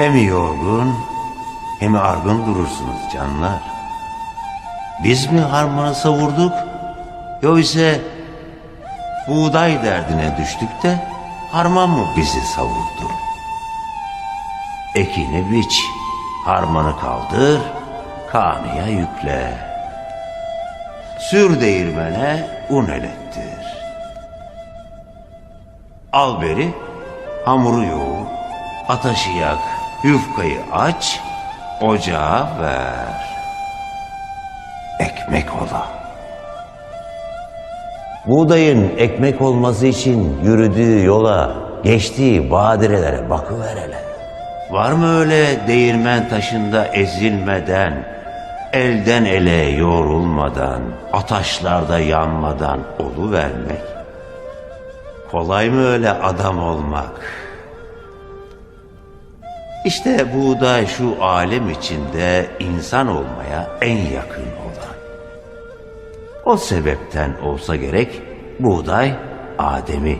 Hem yorgun hem argın durursunuz canlar. Biz mi harmanı savurduk? Yoksa buğday derdine düştük de harman mı bizi savurdu? Ekini biç, harmanı kaldır, kanıya yükle. Sür değirmene un elettir. Al beri, hamuru yoğur, ateşi yak, yufkayı aç, ocağa ver. Ekmek ola. Buğdayın ekmek olması için yürüdüğü yola, geçtiği badirelere bakıver hele. Var mı öyle değirmen taşında ezilmeden, elden ele yoğrulmadan, ataşlarda yanmadan olu vermek? Kolay mı öyle adam olmak? İşte buğday şu alem içinde insan olmaya en yakın olan. O sebepten olsa gerek buğday Adem'i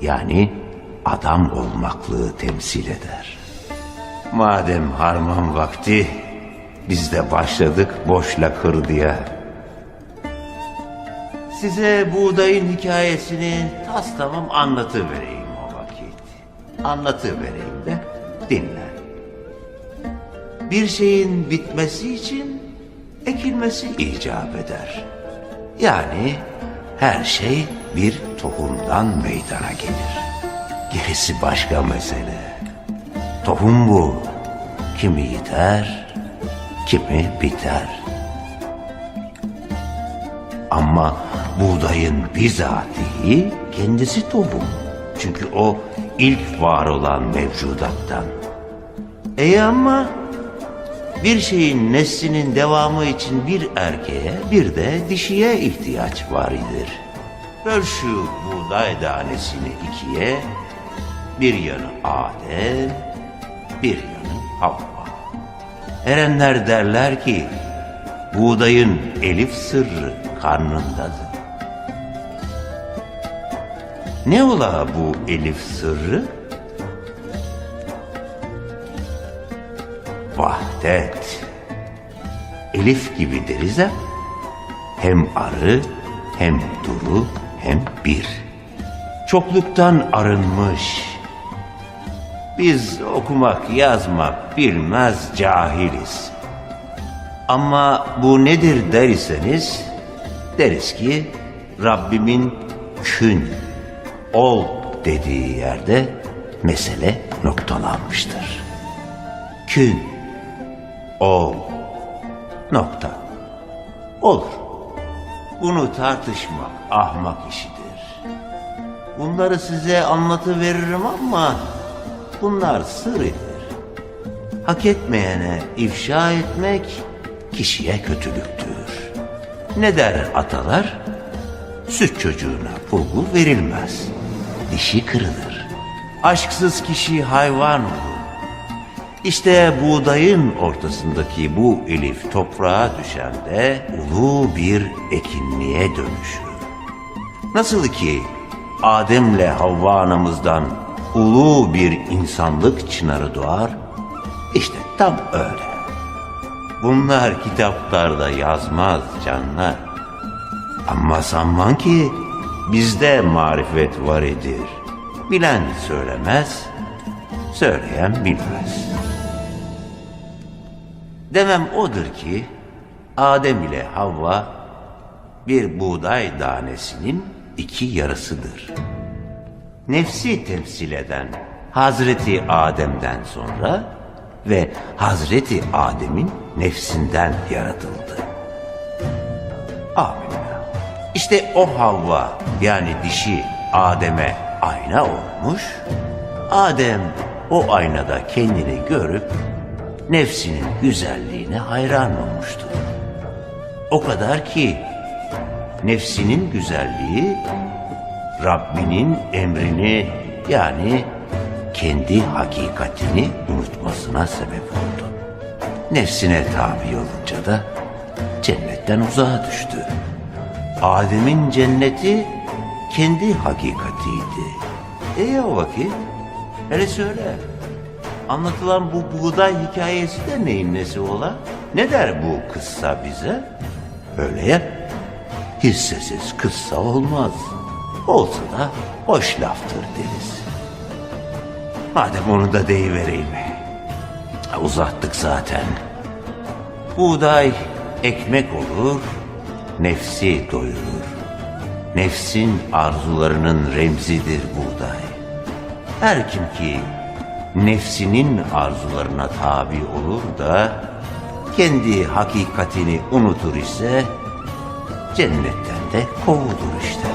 yani adam olmaklığı temsil eder. Madem harman vakti biz de başladık boşla kırdıya. Size buğdayın hikayesini tas tamam anlatıvereyim o vakit. Anlatıvereyim de dinle. Bir şeyin bitmesi için ekilmesi icap eder. Yani her şey bir tohumdan meydana gelir. Gerisi başka mesele. Tohum bu. Kimi yiter, kimi biter. Ama buğdayın bizatihi kendisi tohum. Çünkü o ilk var olan mevcudattan. E ama bir şeyin neslinin devamı için bir erkeğe bir de dişiye ihtiyaç var idir. Böl şu buğday tanesini ikiye, bir yanı Adem, bir yanı Havva. Erenler derler ki, buğdayın elif sırrı karnındadır. Ne ola bu elif sırrı? Vahdet. Elif gibi deriz ha. Hem arı, hem duru, hem bir. Çokluktan arınmış. Biz okumak, yazmak bilmez cahiliz. Ama bu nedir derseniz, deriz ki Rabbimin kün, ol dediği yerde mesele noktalanmıştır. Kün, ol, nokta. Olur. Bunu tartışmak ahmak işidir. Bunları size anlatıveririm ama bunlar sır Hak etmeyene ifşa etmek kişiye kötülüktür. Ne der atalar? Süt çocuğuna bulgur verilmez. Dişi kırılır. Aşksız kişi hayvan olur. İşte buğdayın ortasındaki bu elif toprağa düşende ulu bir ekinliğe dönüşür. Nasıl ki Adem'le Havva anamızdan ulu bir insanlık çınarı doğar, işte tam öyle. Bunlar kitaplarda yazmaz canlar. Ama sanman ki bizde marifet var idir. Bilen söylemez, söyleyen bilmez. Demem odur ki Adem ile Havva bir buğday tanesinin iki yarısıdır. Nefsi temsil eden Hazreti Adem'den sonra ve Hazreti Adem'in nefsinden yaratıldı. Amin. İşte o Havva yani dişi Adem'e ayna olmuş. Adem o aynada kendini görüp nefsinin güzelliğine hayran olmuştur. O kadar ki nefsinin güzelliği Rabbinin emrini yani kendi hakikatini unutmasına sebep oldu. Nefsine tabi olunca da cennetten uzağa düştü. Adem'in cenneti kendi hakikatiydi. E o vakit hele söyle. Anlatılan bu buğday hikayesi de neyin nesi ola? Ne der bu kıssa bize? Öyle ya. Hissesiz kıssa olmaz. Olsa da boş laftır deriz. Madem onu da deyivereyim. Uzattık zaten. Buğday ekmek olur, nefsi doyurur. Nefsin arzularının remzidir buğday. Her kim ki nefsinin arzularına tabi olur da kendi hakikatini unutur ise cennetten de kovulur işte.